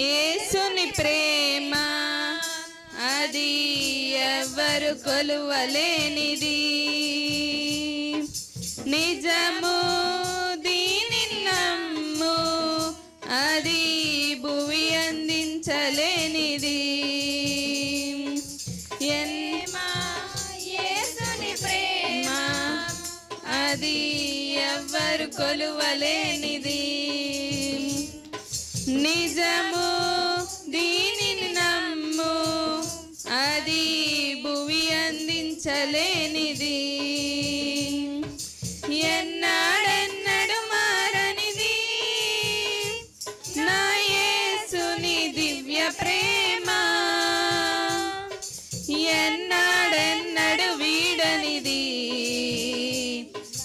యేసుని ప్రేమ అది ఎవరు కొలువలేనిది. నిజము దీని నమ్ము అది భువి అందించలేనిది. యేసుని ప్రేమ అది ఎవ్వరు కొలువలేనిది. నిజము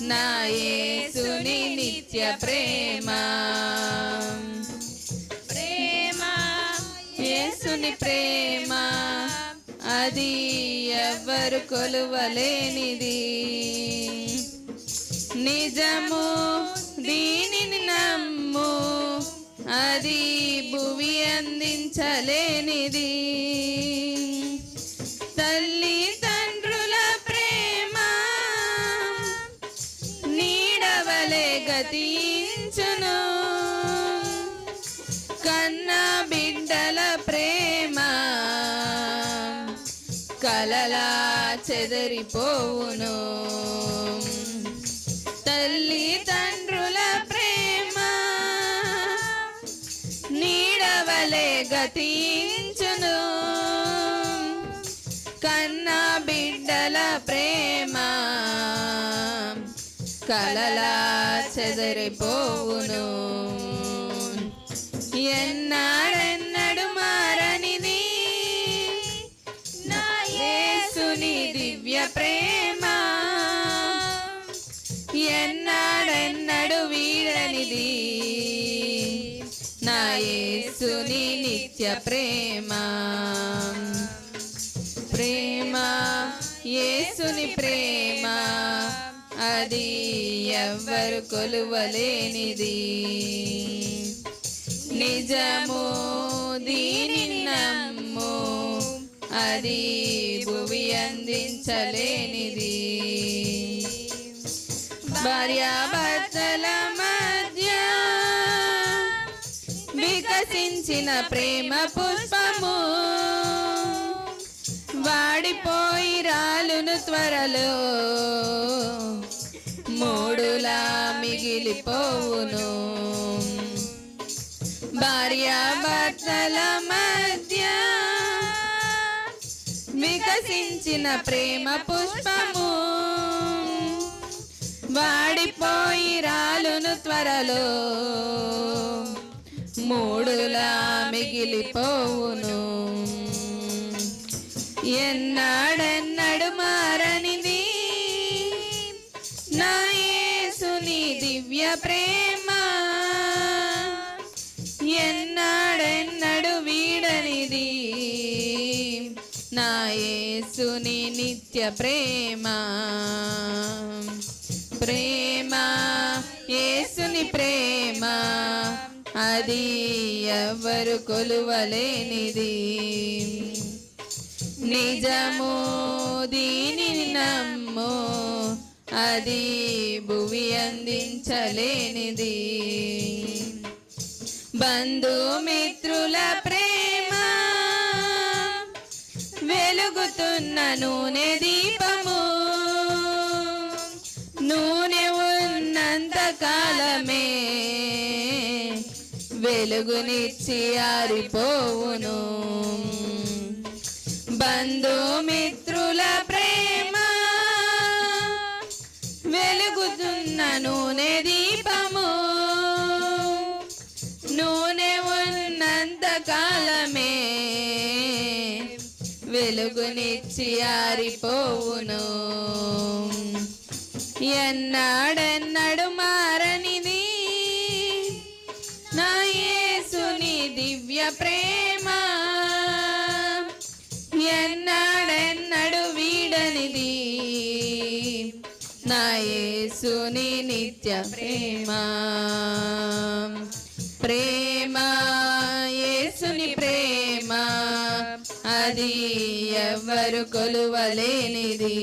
నా నిత్య ప్రేమ. ప్రేమ యేసుని ప్రేమ. అది ఎవరు కొలువలేనిది. నిజము దీనిని నమ్ము. అది భువి అందించలేనిది. కన్న బిడ్డల ప్రేమ కలలా చెదరిపోవును. తల్లి తండ్రుల ప్రేమ నీడవలే గతించును. కన్న బిడ్డల ప్రేమ కలలా చెదరిపోవును. ఎన్నాడెన్నడు మారనిది నా యేసుని దివ్య ప్రేమ. ఎన్నాడెన్నడు వీడనిది? నా యేసుని నిత్య ప్రేమ. ప్రేమ యేసుని ప్రేమ. అది ఎవ్వరు కొలువలేనిది. నిజము దీనిని నమ్ము. అది భువి అందించలేనిది భార్యాభర్తల మధ్య వికసించిన ప్రేమ పుష్పము. వాడిపోయి రాలును త్వరలో. మూడులా మిగిలిపోవును. మధ్య వికసించిన ప్రేమ పుష్పము. వాడిపోయి రాలును త్వరలో మూడులా మిగిలిపోవును. ఎన్నాడెన్నడు మారనిది? నా యేసుని దివ్య ప్రేమ నా యేసుని నిత్య ప్రేమ. ప్రేమ యేసుని ప్రేమ. అది ఎవరు కొలువలేనిది. నిజము దీనిని నమ్ము. అది భువి అందించలేనిది. బంధుమిత్రుల ప్రేమ వెలుగుతున్న నూనె దీపము. నూనె ఉన్నంత కాలమే వెలుగునిచ్చి ఆరిపోవును. బంధుమిత్రుల ప్రేమ వెలుగుతున్న నూనె దీపము. నూనె ఉన్నంత కాలమే వెలుగునిచ్చి ఆరిపోవును. ఎన్నాడెన్నడు మారనిది? నా యేసుని దివ్య ప్రేమ. ఎన్నాడెన్నడు వీడనిది? నా యేసుని నిత్య ప్రేమ. అది ఎవ్వరు కొలువలేనిది.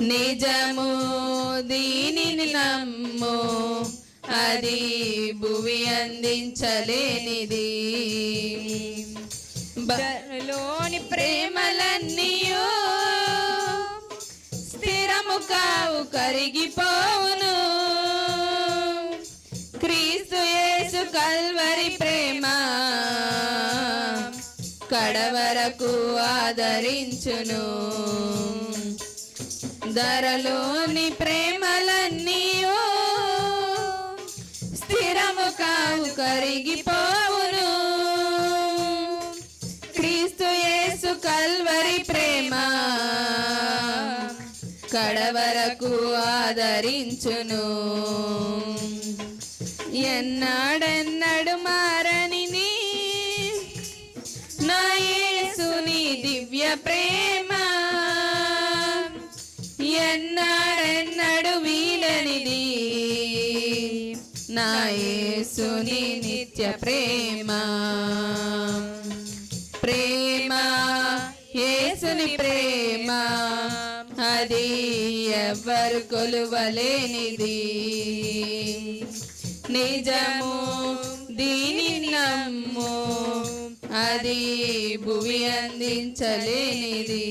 నిజము దీనిని నమ్ము అది భువి అందించలేనిది. బలోని ప్రేమలన్నీయో స్థిరము కావు కరిగిపో ధరించును. ధరలోని ప్రేమలన్నీయు స్థిరము కావు కరిగిపోవును. క్రీస్తు యేసు కల్వరి ప్రేమ కడవరకు ఆదరించును. ఎన్నాడెన్నడు మారనిది దివ్య ప్రేమ. ఎన్నాడెన్నడు వీలనిది నా యేసుని నిత్య ప్రేమ. ప్రేమ యేసుని ప్రేమ. అది ఎవ్వరు కొలువలేనిది. నిజము దీని అది భువి అందించలేనిది.